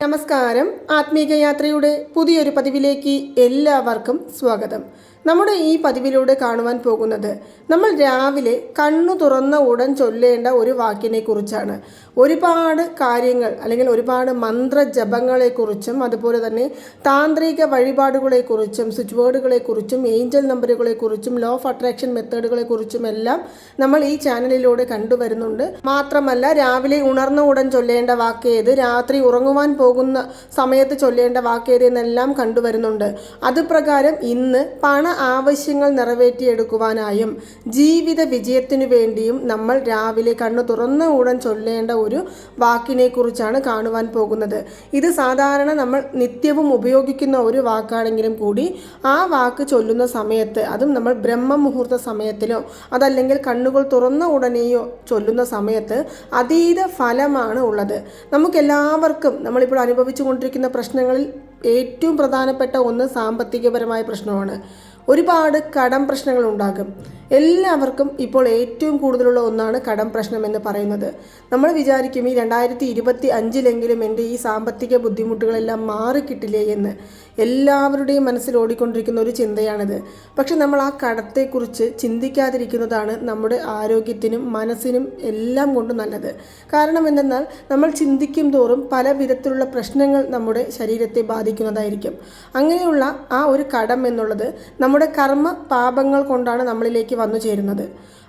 നമസ്കാരം. ആത്മീക യാത്രയുടെ പുതിയൊരു പതിവിലേക്ക് എല്ലാവർക്കും സ്വാഗതം. നമ്മുടെ ഈ പതിവിലൂടെ കാണുവാൻ പോകുന്നത് നമ്മൾ രാവിലെ കണ്ണു തുറന്ന ഉടൻ ചൊല്ലേണ്ട ഒരു വാക്കിനെ കുറിച്ചാണ് ഒരുപാട് കാര്യങ്ങൾ അല്ലെങ്കിൽ ഒരുപാട് മന്ത്രജപങ്ങളെക്കുറിച്ചും അതുപോലെ തന്നെ താന്ത്രിക വഴിപാടുകളെക്കുറിച്ചും സ്വിച്ച് ബോർഡുകളെക്കുറിച്ചും ഏഞ്ചൽ നമ്പറുകളെക്കുറിച്ചും ലോ ഓഫ് അട്രാക്ഷൻ മെത്തേഡുകളെക്കുറിച്ചും എല്ലാം നമ്മൾ ഈ ചാനലിലൂടെ കണ്ടുവരുന്നുണ്ട്. മാത്രമല്ല രാവിലെ ഉണർന്ന ഉടൻ ചൊല്ലേണ്ട വാക്കേത് രാത്രി ഉറങ്ങുവാൻ പോകുന്ന സമയത്ത് ചൊല്ലേണ്ട വാക്കേത് എന്നെല്ലാം കണ്ടുവരുന്നുണ്ട്. അതുപ്രകാരം ഇന്ന് പണ ആവശ്യങ്ങൾ നിറവേറ്റിയെടുക്കുവാനായും ജീവിത വിജയത്തിനു വേണ്ടിയും നമ്മൾ രാവിലെ കണ്ണു തുറന്ന ഉടൻ ചൊല്ലേണ്ട ഒരു വാക്കിനെക്കുറിച്ചാണ് കാണുവാൻ പോകുന്നത്. ഇത് സാധാരണ നമ്മൾ നിത്യവും ഉപയോഗിക്കുന്ന ഒരു വാക്കാണെങ്കിലും കൂടി ആ വാക്ക് ചൊല്ലുന്ന സമയത്ത് അതും നമ്മൾ ബ്രഹ്മമുഹൂർത്ത സമയത്തിലോ അതല്ലെങ്കിൽ കണ്ണുകൾ തുറന്ന ഉടനെയോ ചൊല്ലുന്ന സമയത്ത് അതീത ഫലമാണ് ഉള്ളത്. നമുക്കെല്ലാവർക്കും നമ്മളിപ്പോൾ അനുഭവിച്ചു കൊണ്ടിരിക്കുന്ന പ്രശ്നങ്ങളിൽ ഏറ്റവും പ്രധാനപ്പെട്ട ഒന്ന് സാമ്പത്തികപരമായ പ്രശ്നമാണ്. ഒരുപാട് കടം പ്രശ്നങ്ങൾ ഉണ്ടാകും എല്ലാവർക്കും ഇപ്പോൾ ഏറ്റവും കൂടുതലുള്ള ഒന്നാണ് കടം പ്രശ്നം എന്ന് പറയുന്നത്. നമ്മൾ വിചാരിക്കും ഈ രണ്ടായിരത്തി ഇരുപത്തി അഞ്ചിലെങ്കിലും എന്റെ ഈ സാമ്പത്തിക ബുദ്ധിമുട്ടുകളെല്ലാം മാറിക്കിട്ടില്ലേ എന്ന്. എല്ലാവരുടെയും മനസ്സിൽ ഓടിക്കൊണ്ടിരിക്കുന്ന ഒരു ചിന്തയാണിത്. പക്ഷെ നമ്മൾ ആ കടത്തെക്കുറിച്ച് ചിന്തിക്കാതിരിക്കുന്നതാണ് നമ്മുടെ ആരോഗ്യത്തിനും മനസ്സിനും എല്ലാം കൊണ്ടും നല്ലത്. കാരണം എന്തെന്നാൽ നമ്മൾ ചിന്തിക്കും തോറും പല വിധത്തിലുള്ള പ്രശ്നങ്ങൾ നമ്മുടെ ശരീരത്തെ ബാധിക്കുന്നതായിരിക്കും. അങ്ങനെയുള്ള ആ ഒരു കടം എന്നുള്ളത് നമ്മുടെ കർമ്മ പാപങ്ങൾ കൊണ്ടാണ് നമ്മളിലേക്ക് വന്നു ചേരുന്നത്.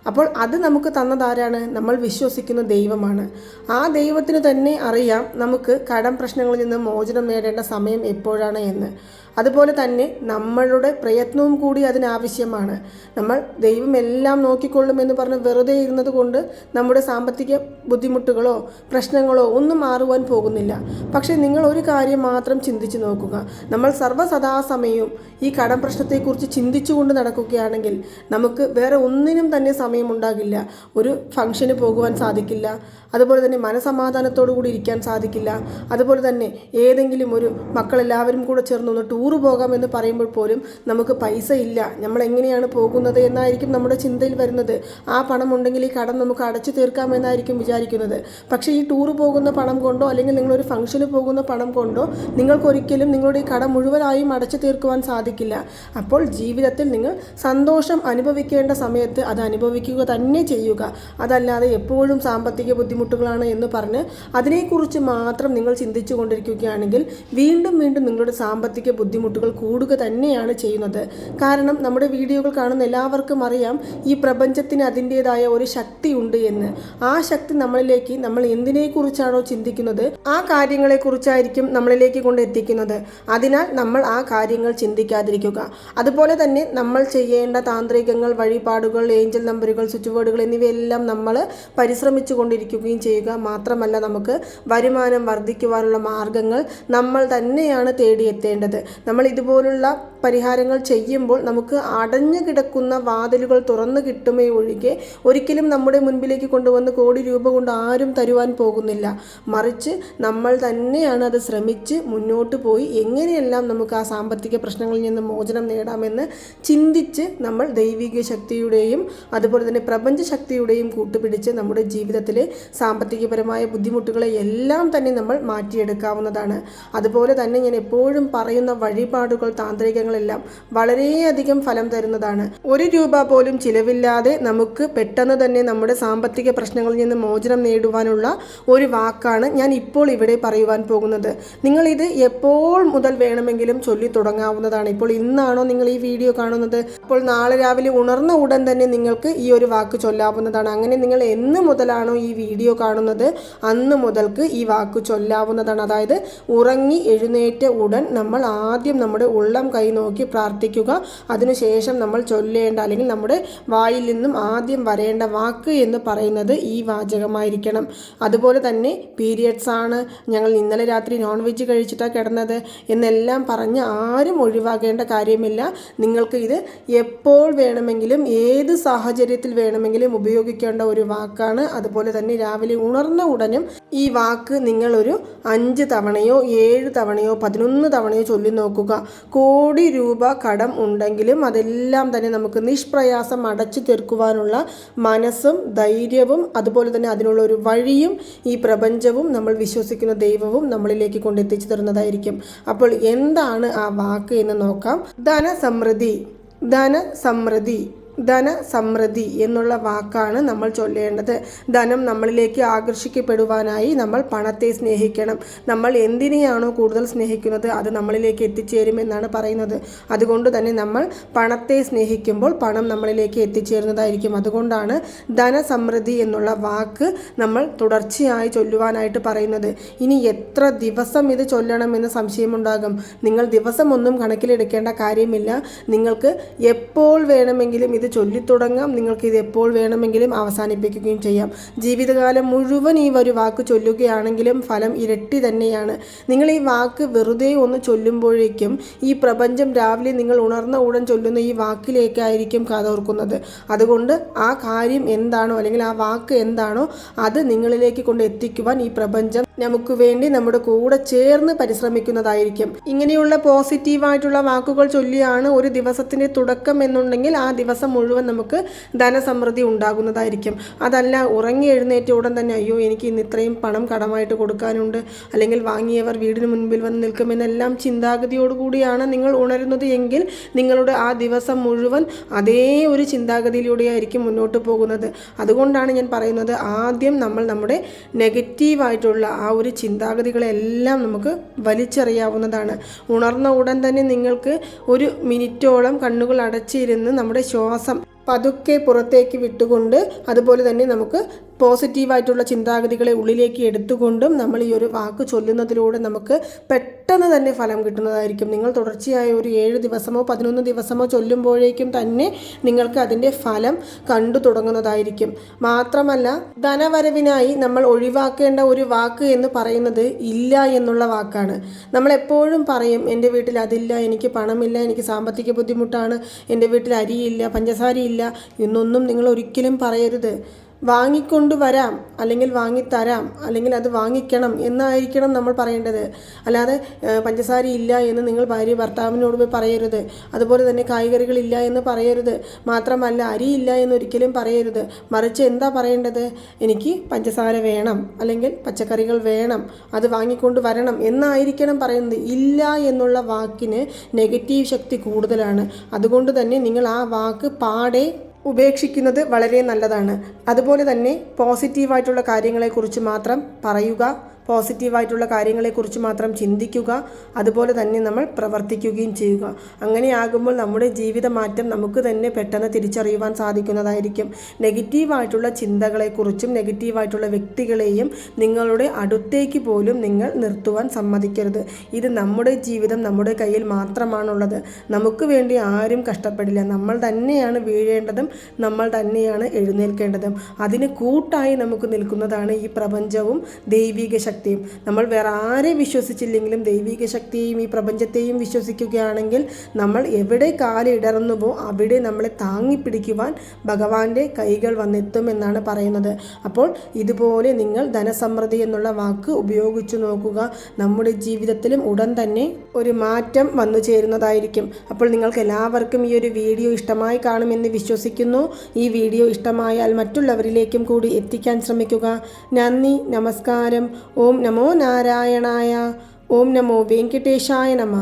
അപ്പോൾ അത് നമുക്ക് തന്നതാരാണ് നമ്മൾ വിശ്വസിക്കുന്ന ദൈവമാണ്. ആ ദൈവത്തിന് തന്നെ അറിയാം നമുക്ക് കടം പ്രശ്നങ്ങളിൽ നിന്ന് മോചനം നേടേണ്ട സമയം എപ്പോഴാണ് എന്ന്. അതുപോലെ തന്നെ നമ്മളുടെ പ്രയത്നവും കൂടി അതിനാവശ്യമാണ്. നമ്മൾ ദൈവം എല്ലാം നോക്കിക്കൊള്ളുമെന്ന് പറഞ്ഞ് വെറുതെ ഇരുന്നത് കൊണ്ട് നമ്മുടെ സാമ്പത്തിക ബുദ്ധിമുട്ടുകളോ പ്രശ്നങ്ങളോ ഒന്നും മാറുവാൻ പോകുന്നില്ല. പക്ഷേ നിങ്ങൾ ഒരു കാര്യം മാത്രം ചിന്തിച്ചു നോക്കുക. നമ്മൾ സർവസദാസമയവും ഈ കടം പ്രശ്നത്തെക്കുറിച്ച് ചിന്തിച്ചുകൊണ്ട് നടക്കുകയാണെങ്കിൽ നമുക്ക് വേറെ ഒന്നിനും തന്നെ സമയമുണ്ടാകില്ല. ഒരു ഫംഗ്ഷന് പോകുവാൻ സാധിക്കില്ല. അതുപോലെ തന്നെ മനസമാധാനത്തോടു കൂടി ഇരിക്കാൻ സാധിക്കില്ല. അതുപോലെ തന്നെ ഏതെങ്കിലും ഒരു മക്കളെല്ലാവരും കൂടെ ചേർന്ന് ഒന്ന് ടൂറ് പോകാമെന്ന് പറയുമ്പോൾ പോലും നമുക്ക് പൈസ ഇല്ല. നമ്മൾ എങ്ങനെയാണ് പോകുന്നത് എന്നായിരിക്കും നമ്മുടെ ചിന്തയിൽ വരുന്നത്. ആ പണം ഉണ്ടെങ്കിൽ ഈ കടം നമുക്ക് അടച്ചു തീർക്കാമെന്നായിരിക്കും വിചാരിക്കുന്നത്. പക്ഷേ ഈ ടൂറ് പോകുന്ന പണം കൊണ്ടോ അല്ലെങ്കിൽ നിങ്ങളൊരു ഫംഗ്ഷന് പോകുന്ന പണം കൊണ്ടോ നിങ്ങൾക്കൊരിക്കലും നിങ്ങളുടെ ഈ കടം മുഴുവനായും അടച്ചു തീർക്കുവാൻ സാധിക്കില്ല. അപ്പോൾ ജീവിതത്തിൽ നിങ്ങൾ സന്തോഷം അനുഭവിക്കേണ്ട സമയത്ത് അത് അനുഭവിക്കുക തന്നെ ചെയ്യുക. അതല്ലാതെ എപ്പോഴും സാമ്പത്തിക ബുദ്ധിമുട്ടുകളാണ് എന്ന് പറഞ്ഞ് അതിനെക്കുറിച്ച് മാത്രം നിങ്ങൾ ചിന്തിച്ചു കൊണ്ടിരിക്കുകയാണെങ്കിൽ വീണ്ടും വീണ്ടും നിങ്ങളുടെ സാമ്പത്തിക ബുദ്ധിമുട്ടുകൾ കൂടുക തന്നെയാണ് ചെയ്യുന്നത്. കാരണം നമ്മുടെ വീഡിയോകൾ കാണുന്ന എല്ലാവർക്കും അറിയാം ഈ പ്രപഞ്ചത്തിന് അതിന്റെതായ ഒരു ശക്തിയുണ്ട് എന്ന്. ആ ശക്തി നമ്മളിലേക്ക് നമ്മൾ എന്തിനെക്കുറിച്ചാണോ ചിന്തിക്കുന്നത് ആ കാര്യങ്ങളെക്കുറിച്ചായിരിക്കും നമ്മളിലേക്ക് കൊണ്ട് എത്തിക്കുന്നത് അതിനാൽ നമ്മൾ ആ കാര്യങ്ങൾ ചിന്തിക്കാതിരിക്കുക. അതുപോലെ തന്നെ നമ്മൾ ചെയ്യേണ്ട താന്ത്രികങ്ങൾ വഴിപാടുകൾ ഏഞ്ചൽ നമ്പറുകൾ സ്വിച്ച് ബോർഡുകൾ എന്നിവയെല്ലാം നമ്മൾ പരിശ്രമിച്ചു കൊണ്ടിരിക്കുകയും ചെയ്യുക മാത്രമല്ല നമുക്ക് വരുമാനം വർദ്ധിക്കുവാനുള്ള മാർഗങ്ങൾ നമ്മൾ തന്നെയാണ് തേടിയെത്തേണ്ടത്. നമ്മൾ ഇതുപോലുള്ള പരിഹാരങ്ങൾ ചെയ്യുമ്പോൾ നമുക്ക് അടഞ്ഞു കിടക്കുന്ന വാതിലുകൾ തുറന്നു കിട്ടുമേ ഒഴികെ ഒരിക്കലും നമ്മുടെ മുൻപിലേക്ക് കൊണ്ടുവന്ന് കോടി രൂപ കൊണ്ട് ആരും തരുവാൻ പോകുന്നില്ല. മറിച്ച് നമ്മൾ തന്നെയാണ് അത് ശ്രമിച്ച് മുന്നോട്ട് പോയി എങ്ങനെയെല്ലാം നമുക്ക് ആ സാമ്പത്തിക പ്രശ്നങ്ങളിൽ നിന്ന് മോചനം നേടാമെന്ന് ചിന്തിച്ച് നമ്മൾ ദൈവിക ശക്തിയുടെയും അതുപോലെ തന്നെ പ്രപഞ്ച ശക്തിയുടെയും കൂട്ടുപിടിച്ച് നമ്മുടെ ജീവിതത്തിലെ സാമ്പത്തികപരമായ ബുദ്ധിമുട്ടുകളെ എല്ലാം തന്നെ നമ്മൾ മാറ്റിയെടുക്കാവുന്നതാണ്. അതുപോലെ തന്നെ ഞാൻ എപ്പോഴും പറയുന്ന വഴിപാടുകൾ താന്ത്രികങ്ങളെല്ലാം വളരെയധികം ഫലം തരുന്നതാണ്. ഒരു രൂപ പോലും ചിലവില്ലാതെ നമുക്ക് പെട്ടെന്ന് തന്നെ നമ്മുടെ സാമ്പത്തിക പ്രശ്നങ്ങളിൽ നിന്ന് മോചനം നേടുവാനുള്ള ഒരു വാക്കാണ് ഞാൻ ഇപ്പോൾ ഇവിടെ പറയുവാൻ പോകുന്നത്. നിങ്ങൾ ഇത് എപ്പോൾ മുതൽ വേണമെങ്കിലും ചൊല്ലി തുടങ്ങാവുന്നതാണ്. ഇപ്പോൾ ഇന്നാണോ നിങ്ങൾ ഈ വീഡിയോ കാണുന്നത്? അപ്പോൾ നാളെ രാവിലെ ഉണർന്ന ഉടൻ തന്നെ നിങ്ങൾക്ക് ഈ ഒരു വാക്ക് ചൊല്ലാവുന്നതാണ്. അങ്ങനെ നിങ്ങൾ എന്ന് മുതലാണോ ഈ വീഡിയോ കാണുന്നത്? അന്ന് മുതൽക്ക് ഈ വാക്ക് ചൊല്ലാവുന്നതാണ്. അതായത് ഉറങ്ങി എഴുന്നേറ്റ ഉടൻ നമ്മൾ ആദ്യം നമ്മുടെ ഉള്ളം കൈ നോക്കി പ്രാർത്ഥിക്കുക. അതിനുശേഷം നമ്മൾ ചൊല്ലേണ്ട അല്ലെങ്കിൽ നമ്മുടെ വായിൽ നിന്നും ആദ്യം വരേണ്ട വാക്ക് എന്ന് പറയുന്നത് ഈ വാചകമായിരിക്കണം. അതുപോലെ തന്നെ പീരിയഡ്സ് ആണ്. ഞങ്ങൾ ഇന്നലെ രാത്രി നോൺ വെജ് കഴിച്ചിട്ടാണ് കിടന്നത് എന്നെല്ലാം പറഞ്ഞ് ആരും ഒഴിവാക്കേണ്ട കാര്യമില്ല. നിങ്ങൾക്ക് ഇത് എപ്പോൾ വേണമെങ്കിലും ഏത് സാഹചര്യത്തിൽ വേണമെങ്കിലും ഉപയോഗിക്കേണ്ട ഒരു വാക്കാണ്. അതുപോലെ തന്നെ രാവിലെ ഉണർന്ന ഉടനും ഈ വാക്ക് നിങ്ങളൊരു അഞ്ച് തവണയോ ഏഴ് തവണയോ പതിനൊന്ന് തവണയോ ചൊല്ലി നോക്കുക. കോടി രൂപ കടം ഉണ്ടെങ്കിലും അതെല്ലാം തന്നെ നമുക്ക് നിഷ്പ്രയാസം അടച്ചു തീർക്കുവാനുള്ള മനസ്സും ധൈര്യവും അതുപോലെ തന്നെ അതിനുള്ള ഒരു വഴിയും ഈ പ്രപഞ്ചവും നമ്മൾ വിശ്വസിക്കുന്ന ദൈവവും നമ്മളിലേക്ക് കൊണ്ടെത്തിച്ചു തരുന്നതായിരിക്കും. അപ്പോൾ എന്താണ് ആ വാക്ക് എന്ന് നോക്കാം. ധനസമൃദ്ധി. ധനസമൃദ്ധി. ധനസമൃദ്ധി എന്നുള്ള വാക്കാണ് നമ്മൾ ചൊല്ലേണ്ടത്. ധനം നമ്മളിലേക്ക് ആകർഷിക്കപ്പെടുവാനായി നമ്മൾ പണത്തെ സ്നേഹിക്കണം. നമ്മൾ എന്തിനെയാണോ കൂടുതൽ സ്നേഹിക്കുന്നത് അത് നമ്മളിലേക്ക് എത്തിച്ചേരുമെന്നാണ് പറയുന്നത്. അതുകൊണ്ട് തന്നെ നമ്മൾ പണത്തെ സ്നേഹിക്കുമ്പോൾ പണം നമ്മളിലേക്ക് എത്തിച്ചേരുന്നതായിരിക്കും. അതുകൊണ്ടാണ് ധനസമൃദ്ധി എന്നുള്ള വാക്ക് നമ്മൾ തുടർച്ചയായി ചൊല്ലുവാനായിട്ട് പറയുന്നത്. ഇനി എത്ര ദിവസം ഇത് ചൊല്ലണമെന്ന് സംശയമുണ്ടാകും. നിങ്ങൾ ദിവസമൊന്നും കണക്കിലെടുക്കേണ്ട കാര്യമില്ല. നിങ്ങൾക്ക് എപ്പോൾ വേണമെങ്കിലും ഇത് ചൊല്ലിത്തുടങ്ങാം. നിങ്ങൾക്ക് ഇത് എപ്പോൾ വേണമെങ്കിലും അവസാനിപ്പിക്കുകയും ചെയ്യാം. ജീവിതകാലം മുഴുവൻ ഈ ഒരു വാക്ക് ചൊല്ലുകയാണെങ്കിലും ഫലം ഇരട്ടി തന്നെയാണ്. നിങ്ങൾ ഈ വാക്ക് വെറുതെ ഒന്ന് ചൊല്ലുമ്പോഴേക്കും ഈ പ്രപഞ്ചം രാവിലെ നിങ്ങൾ ഉണർന്ന ഉടൻ ചൊല്ലുന്ന ഈ വാക്കിലേക്കായിരിക്കും കാതോർക്കുന്നത്. അതുകൊണ്ട് ആ കാര്യം എന്താണോ അല്ലെങ്കിൽ ആ വാക്ക് എന്താണോ അത് നിങ്ങളിലേക്ക് കൊണ്ട് എത്തിക്കുവാൻ ഈ പ്രപഞ്ചം നമുക്ക് വേണ്ടി നമ്മുടെ കൂടെ ചേർന്ന് പരിശ്രമിക്കുന്നതായിരിക്കും. ഇങ്ങനെയുള്ള പോസിറ്റീവായിട്ടുള്ള വാക്കുകൾ ചൊല്ലിയാണ് ഒരു ദിവസത്തിന്റെ തുടക്കം എന്നുണ്ടെങ്കിൽ ആ ദിവസം മുഴുവൻ നമുക്ക് ധനസമൃദ്ധി ഉണ്ടാകുന്നതായിരിക്കും. അതല്ല ഉറങ്ങി എഴുന്നേറ്റ ഉടൻ തന്നെ അയ്യോ എനിക്ക് ഇന്ന് ഇത്രയും പണം കടമായിട്ട് കൊടുക്കാനുണ്ട്. അല്ലെങ്കിൽ വാങ്ങിയവർ വീടിന് മുൻപിൽ വന്ന് നിൽക്കുമെന്നെല്ലാം ചിന്താഗതിയോടുകൂടിയാണ് നിങ്ങൾ ഉണരുന്നത് എങ്കിൽ നിങ്ങളുടെ ആ ദിവസം മുഴുവൻ അതേ ഒരു ചിന്താഗതിയിലൂടെയായിരിക്കും മുന്നോട്ട് പോകുന്നത്. അതുകൊണ്ടാണ് ഞാൻ പറയുന്നത് ആദ്യം നമ്മൾ നമ്മുടെ നെഗറ്റീവായിട്ടുള്ള ആ ഒരു ചിന്താഗതികളെല്ലാം നമുക്ക് വലിച്ചെറിയാവുന്നതാണ്. ഉണർന്ന ഉടൻ തന്നെ നിങ്ങൾക്ക് ഒരു മിനിറ്റോളം കണ്ണുകൾ അടച്ചിരുന്ന് നമ്മുടെ ശ്വാസം പതുക്കെ പുറത്തേക്ക് വിട്ടുകൊണ്ട് അതുപോലെ തന്നെ നമുക്ക് പോസിറ്റീവായിട്ടുള്ള ചിന്താഗതികളെ ഉള്ളിലേക്ക് എടുത്തുകൊണ്ടും നമ്മൾ ഈ ഒരു വാക്ക് ചൊല്ലുന്നതിലൂടെ നമുക്ക് പെട്ടെന്ന് തന്നെ ഫലം കിട്ടുന്നതായിരിക്കും. നിങ്ങൾ തുടർച്ചയായ ഒരു ഏഴ് ദിവസമോ പതിനൊന്ന് ദിവസമോ ചൊല്ലുമ്പോഴേക്കും തന്നെ നിങ്ങൾക്ക് അതിന്റെ ഫലം കണ്ടു തുടങ്ങുന്നതായിരിക്കും. മാത്രമല്ല ധനവരവിനായി നമ്മൾ ഒഴിവാക്കേണ്ട ഒരു വാക്ക് എന്ന് പറയുന്നത് ഇല്ല എന്നുള്ള വാക്കാണ്. നമ്മൾ എപ്പോഴും പറയും എന്റെ വീട്ടിൽ അതില്ല എനിക്ക് പണമില്ല എനിക്ക് സാമ്പത്തിക ബുദ്ധിമുട്ടാണ് എന്റെ വീട്ടിൽ അരിയില്ല പഞ്ചസാരയില്ല. എന്നൊന്നും നിങ്ങൾ ഒരിക്കലും പറയരുത്. വാങ്ങിക്കൊണ്ട് വരാം അല്ലെങ്കിൽ വാങ്ങിത്തരാം അല്ലെങ്കിൽ അത് വാങ്ങിക്കണം എന്നായിരിക്കണം നമ്മൾ പറയേണ്ടത്. അല്ലാതെ പഞ്ചസാര ഇല്ല എന്ന് നിങ്ങൾ ഭാര്യ ഭർത്താവിനോട് പോയി പറയരുത്. അതുപോലെ തന്നെ കായ്കറികളില്ല എന്ന് പറയരുത്. മാത്രമല്ല അരിയില്ല എന്ന് ഒരിക്കലും പറയരുത്. മറിച്ച് എന്താ പറയേണ്ടത്? എനിക്ക് പഞ്ചസാര വേണം അല്ലെങ്കിൽ പച്ചക്കറികൾ വേണം അത് വാങ്ങിക്കൊണ്ട് വരണം എന്നായിരിക്കണം പറയുന്നത്. ഇല്ല എന്നുള്ള വാക്കിന് നെഗറ്റീവ് ശക്തി കൂടുതലാണ്. അതുകൊണ്ട് തന്നെ നിങ്ങൾ ആ വാക്ക് പാടെ ഉപേക്ഷിക്കുന്നത് വളരെ നല്ലതാണ്. അതുപോലെ തന്നെ പോസിറ്റീവായിട്ടുള്ള കാര്യങ്ങളെക്കുറിച്ച് മാത്രം പറയുക. പോസിറ്റീവായിട്ടുള്ള കാര്യങ്ങളെക്കുറിച്ച് മാത്രം ചിന്തിക്കുക അതുപോലെ തന്നെ നമ്മൾ പ്രവർത്തിക്കുകയും ചെയ്യുക. അങ്ങനെയാകുമ്പോൾ നമ്മുടെ ജീവിത മാറ്റം നമുക്ക് തന്നെ പെട്ടെന്ന് തിരിച്ചറിയുവാൻ സാധിക്കുന്നതായിരിക്കും. നെഗറ്റീവായിട്ടുള്ള ചിന്തകളെക്കുറിച്ചും നെഗറ്റീവായിട്ടുള്ള വ്യക്തികളെയും നിങ്ങളുടെ അടുത്തേക്ക് പോലും നിങ്ങൾ നിർത്തുവാൻ സമ്മതിക്കരുത്. ഇത് നമ്മുടെ ജീവിതം നമ്മുടെ കയ്യിൽ മാത്രമാണുള്ളത്. നമുക്ക് വേണ്ടി ആരും കഷ്ടപ്പെടില്ല. നമ്മൾ തന്നെയാണ് വീഴേണ്ടതും നമ്മൾ തന്നെയാണ് എഴുന്നേൽക്കേണ്ടതും. അതിന് കൂട്ടായി നമുക്ക് നിൽക്കുന്നതാണ് ഈ പ്രപഞ്ചവും ദൈവിക ശക്തിയും. നമ്മൾ വേറെ ആരെ വിശ്വസിച്ചില്ലെങ്കിലും ദൈവിക ശക്തിയും ഈ പ്രപഞ്ചത്തെയും വിശ്വസിക്കുകയാണെങ്കിൽ നമ്മൾ എവിടെ കാലിടറുന്നുവോ അവിടെ നമ്മളെ താങ്ങിപ്പിടിക്കുവാൻ ഭഗവാന്റെ കൈകൾ വന്നെത്തും എന്നാണ് പറയുന്നത്. അപ്പോൾ ഇതുപോലെ നിങ്ങൾ ധനസമൃദ്ധി എന്നുള്ള വാക്ക് ഉപയോഗിച്ചു നോക്കുക. നമ്മുടെ ജീവിതത്തിലും ഉടൻ തന്നെ ഒരു മാറ്റം വന്നു ചേരുന്നതായിരിക്കും. അപ്പോൾ നിങ്ങൾക്ക് എല്ലാവർക്കും ഈ ഒരു വീഡിയോ ഇഷ്ടമായി കാണുമെന്ന് വിശ്വസിക്കുന്നു. ഈ വീഡിയോ ഇഷ്ടമായാൽ മറ്റുള്ളവരിലേക്കും കൂടി എത്തിക്കാൻ ശ്രമിക്കുക. നന്ദി നമസ്കാരം. ഓം നമോ നാരായണായ ഓം നമോ വെങ്കടേശായ നമ.